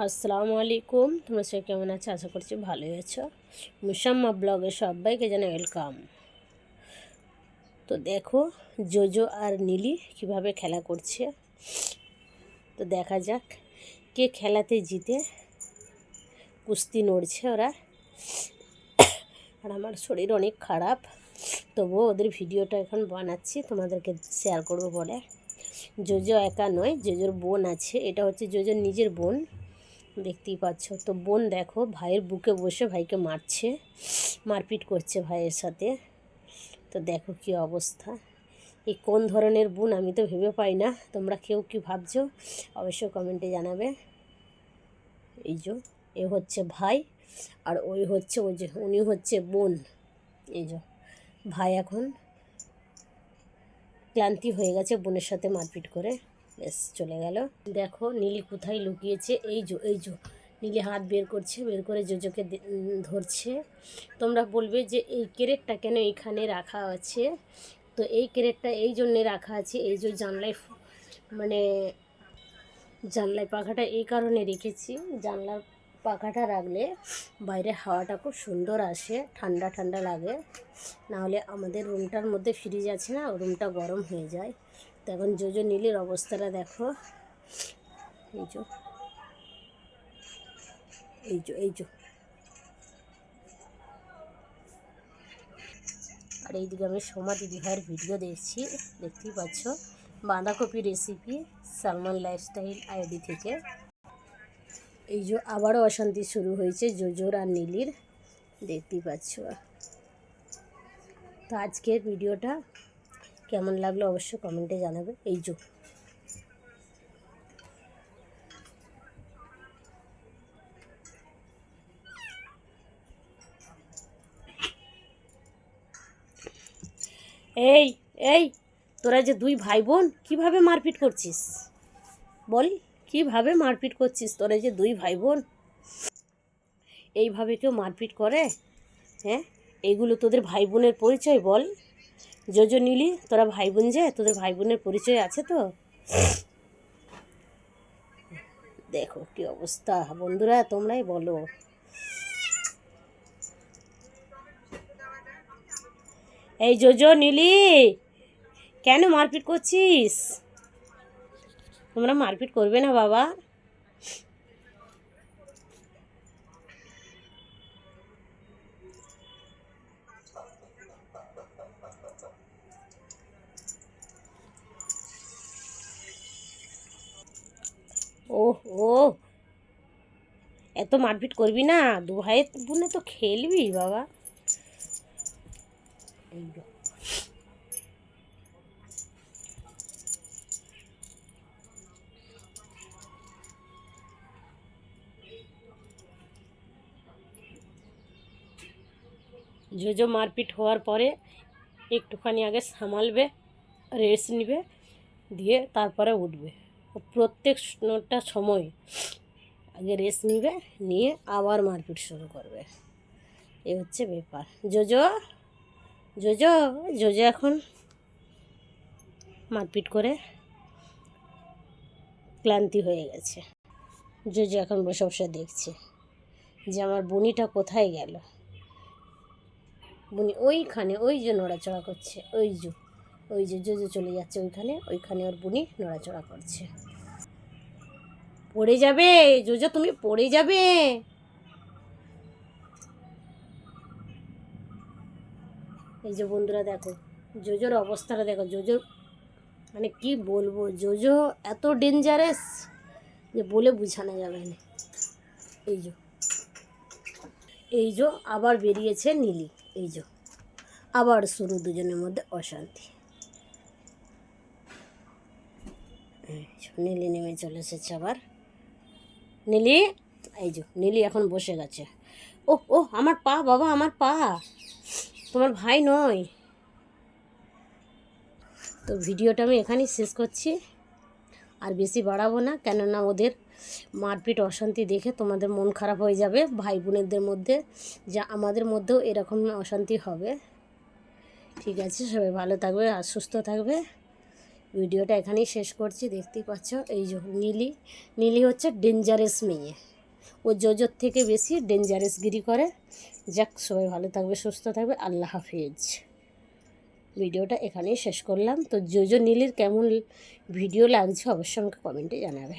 আসসালামু আলাইকুম। তোমরা সবাই কেমন আছো? আশা করছি ভালোই আছো। মুসাম্মা ব্লগে সবাইকে জানাই ওয়েলকাম। তো দেখো, জোজো আর নীলি কীভাবে খেলা করছে। তো দেখা যাক কে খেলাতে জিতে কুস্তি নড়ছে ওরা। আর আমার শরীর অনেক খারাপ, তবুও ওদের ভিডিওটা এখন বানাচ্ছি, তোমাদেরকে শেয়ার করব বলে। জোজো একা নয়, জোজোর বোন আছে, এটা হচ্ছে জোজোর নিজের বোন। দেখতেই পাচ্ছ। তো বোন দেখো, ভাইয়ের বুকে বসে ভাইকে মারছে, মারপিট করছে ভাইয়ের সাথে। তো দেখো কি অবস্থা। এই কোন ধরনের বোন আমি তো ভেবে পাই না। তোমরা কেউ কি ভাবছ? অবশ্যই কমেন্টে জানাবে। এই যে, এ হচ্ছে ভাই আর ওই হচ্ছে ওই যে, উনি হচ্ছে বোন। এই যে, ভাই এখন ক্লান্তি হয়ে গেছে বোনের সাথে মারপিট করে। বেশ চলে গেল। দেখো, নীলি কোথায় লুকিয়েছে? এই যো এই যো। নীলি হাত বের করছে, বের করে জোজোকে ধরছে। তোমরা বলবে যে, এই ক্যারেটটা কেন এইখানে রাখা আছে? তো এই ক্যারেটটা এই জন্যে রাখা আছে, এই যে জানলায় মানে জানলায় পাখাটা এই কারণে রেখেছি। জানলার পাখাটা রাখলে বাইরে হাওয়াটা খুব সুন্দর আসে, ঠান্ডা ঠান্ডা লাগে। নাহলে আমাদের রুমটার মধ্যে ফ্রিজ আছে না রুমটা গরম হয়ে যায়। তো এখন জোজো নীলের অবস্থাটা দেখো। এই যো এই যো এই যো। আর এইদিকে আমি সোমা দিদি ভাইয়ের ভিডিও দেখছি, দেখতেই পাচ্ছ। বাঁধাকপি রেসিপি সালমান লাইফস্টাইল আইডি থেকে। এই যে আবারও অশান্তি শুরু হয়েছে জোজোর আর নীলির, দেখতেই পাচ্ছ। তো আজকের ভিডিওটা কেমন লাগল অবশ্যই কমেন্টে জানাবে। এই যো। এই এই, তোরা যে দুই ভাই বোন কীভাবে মারপিট করছিস? বল, কীভাবে মারপিট করছিস তোরা যে দুই ভাই বোন এইভাবে কেউ মারপিট করে? হ্যাঁ এইগুলো তোদের ভাই বোনের পরিচয় বল। যোজো নিলি, তোরা ভাই বোন যে, তোদের ভাই বোনের পরিচয় আছে তো? দেখো কি অবস্থা, বন্ধুরা তোমরাই বলো। এই জোজো নিলি, কেন মারপিট করছিস? তোমরা মারপিট করবে না বাবা। ওহ ও এত মারপিট করবি না? দু ভাইয়ের বোনে তো খেলবি বাবা। জোজো মারপিট হওয়ার পরে একটুখানি আগে সামালবে রেস্ট নিবে, দিয়ে তারপরে উঠবে। প্রত্যেকটা সময় আগে রেস্ট নিবে, নিয়ে আবার মারপিট শুরু করবে। এ হচ্ছে ব্যাপার। জোজো জোজো জোজো এখন মারপিট করে ক্লান্তি হয়ে গেছে। জোজো এখন বসে বসে দেখছে যে আমার বুনিটা কোথায় গেল। বুনি ওইখানে, ওই যে নড়াচড়া করছে, ওই যে ওই যে জোজো চলে যাচ্ছে ওইখানে ওইখানে ওর বুনি নড়াচড়া করছে। পড়ে যাবে, জোজো তুমি পড়ে যাবে। এই যে বন্ধুরা দেখো, জোজোর অবস্থাটা দেখো জোজো মানে কি বলব, জোজো এত ডেঞ্জারাস যে বলে বোঝানো যাবে না। এই যে এই যে আবার বেরিয়েছে নীলি, এই যে, আবার শুরু দুজনের মধ্যে অশান্তি এই যে, নীলি নেমে চলে এসেছে আবার। নীলি, এই যে নীলি এখন বসে গেছে। ও ও আমার পা, বাবা, আমার পা। তোমার ভাই নয়। তো ভিডিওটা আমি এখানেই শেষ করছি। আর বেশি বাড়াবো না, কেননা ওদের মারপিট অশান্তি দেখে তোমাদের মন খারাপ হয়ে যাবে, ভাই বোনেদের মধ্যে, যা আমাদের মধ্যেও এরকম অশান্তি হবে। ঠিক আছে, সবাই ভালো থাকবে আর সুস্থ থাকবে। ভিডিওটা এখানেই শেষ করছি, দেখতেই পাচ্ছ এই যে নীলি। নীলি হচ্ছে ডেঞ্জারাস মেয়ে। ও জোজোর থেকে বেশি ডেঞ্জারাস গিরি করে। যাক, সবাই ভালো থাকবে, সুস্থ থাকবে, আল্লাহ হাফিজ। ভিডিওটা এখানেই শেষ করলাম। তো জোজো নীলির কেমন ভিডিও লাগছে অবশ্যই আমাকে কমেন্টে জানাবে।